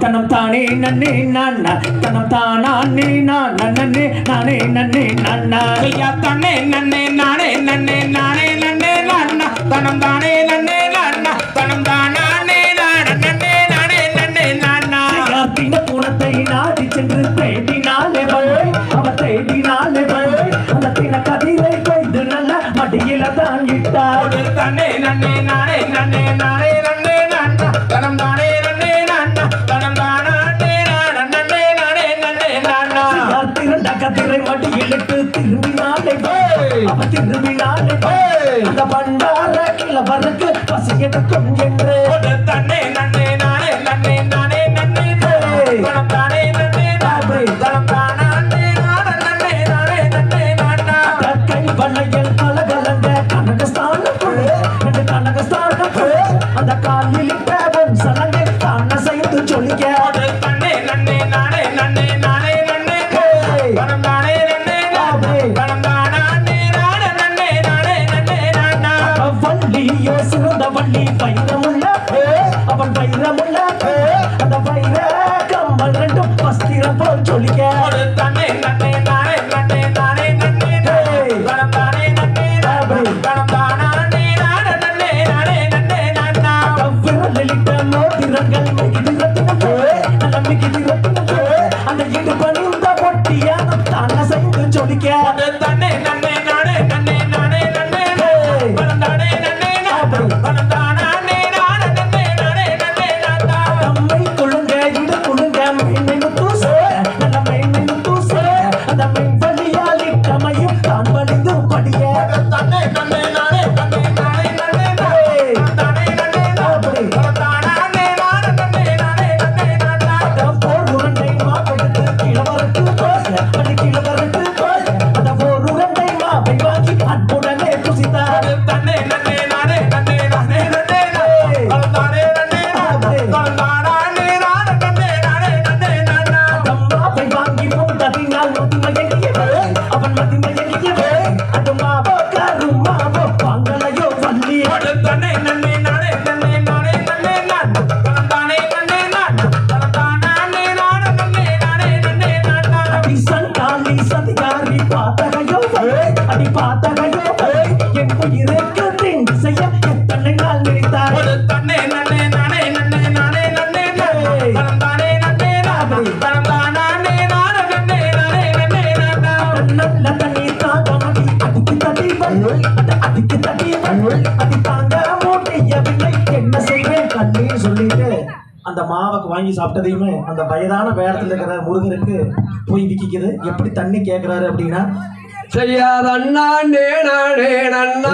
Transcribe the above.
தனம் தானே நன்னே நானா தனம் தானா நே நானா நன்னே நானே நன்னே நானா ஐயா தன்னே நன்னே நானே நன்னே நானே நன்னே நானா தனம் தானே நன்னே நானா தனம் தானே நானே நன்னே நானே நன்னே நானா காத்தின பூனத்தை நாடி சென்று தேடினாலே வழி. அவ தேடினாலே வழி. அந்த தின கதிரை கொய்து நல்ல மடியில தான் இட்டாள் தன்னே நன்னே நானே நன்னே நானே நன்னே நானா தனம் தானே கதிரை மடியிலிட்டு திரும்பினாலே ஏய். அவ திரும்பினாலே அந்த பண்டார கிழவருக்கு பசி எடுக்கும் என்று தன்னே சிறந்த வள்ளி வைரமுள்ள அவன் வைரமுள்ள அந்த வைர கம்மல் ரெண்டும் வஸ்திரம் போல் சொல்லிக்க தன்னே நன்னே நானே நன்னே நானே நன்னே தனம் தானே நன்னே நானே தனம் தானே நானே நன்னே நானே நன்னே நானா விரலிட்ட மோதிரங்கள் மிகுதி ரத்தினங்கள் நல்ல மிகுதி ரத்தினங்கள் அந்த இடு பணிந்த பொட்டியான தான செய்து சொல்லிக்க தன்னே நன்னே நானே ಕರ್ನಾಟಕ அந்த மாவுக்கு வாங்கி சாப்பிட்டதையுமே அந்த வயதான வேடத்துல இருக்கிற முருகருக்கு போய் விக்கிக்குது எப்படி தண்ணி கேட்கிறாரு அப்படின்னா செய்யாத அண்ணா நானே நன்னா